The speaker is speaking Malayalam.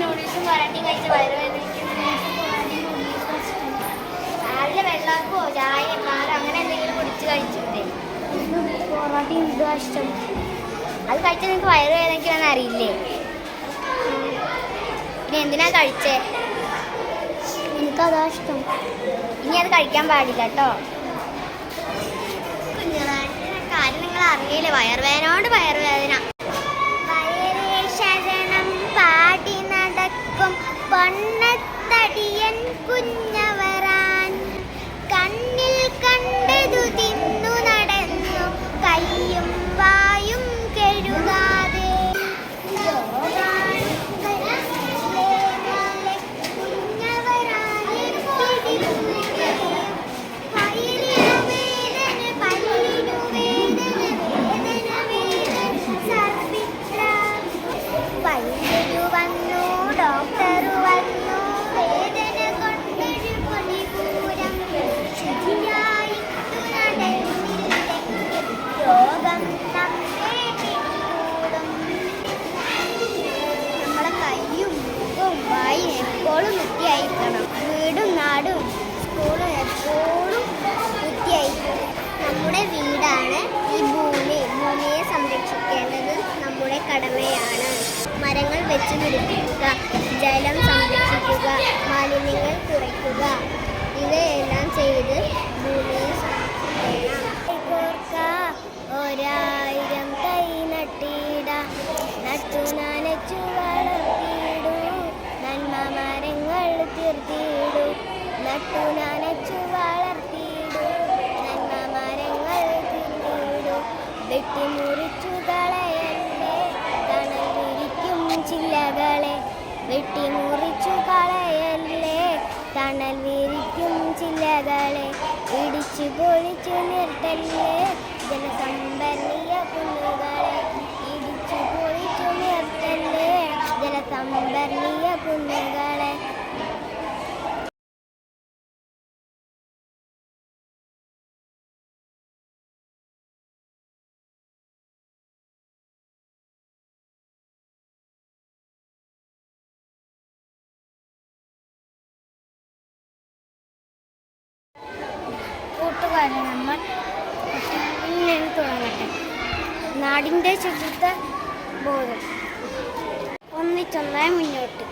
നൂഡിൽസും പൊറോട്ടയും കഴിച്ച് വയറുവേദനിക്കുന്നു രാവിലെ വെള്ളാക്കോ ചായ പാലോ അങ്ങനെ എന്തെങ്കിലും കുടിച്ച് കഴിച്ചിട്ടേ. പൊറോട്ടയും ഇതും ഇഷ്ടം. അത് കഴിച്ചാൽ നിങ്ങൾക്ക് വയറുവേദനിക്കുമെന്ന് അറിയില്ലേ? പിന്നെ എന്തിനാ കഴിച്ചേ? എനിക്കതാ ഇഷ്ടം. ഇനി അത് കഴിക്കാൻ പാടില്ല കേട്ടോ. കുഞ്ഞുങ്ങളെ കാര്യം നിങ്ങൾ അറിയില്ലേ വയറുവേദനോട് വയറുവേദന. നാടും സ്കൂളും എപ്പോഴും വൃത്തിയായിരിക്കും നമ്മുടെ വീടാണ് ഈ ഭൂമി. ഭൂമിയെ സംരക്ഷിക്കേണ്ടത് നമ്മുടെ കടമയാണ്. മരങ്ങൾ വെച്ച് പിടിപ്പിക്കുക ജലം വെട്ടിമുറിച്ചു കളയല്ലേ? തണൽ വിരിക്കും ചില്ലകളെ. ഇടിച്ചു പൊളിച്ചു നിർത്തല്ലേ? ജലസംഭരണീയ കൂട്ടുകാരെ നമ്മൾ ഇങ്ങനെ തുടങ്ങട്ടെ നാടിന്റെ ശുചിത്വ ബോധം. ഒന്നിച്ചൊന്നായി മുന്നോട്ട്.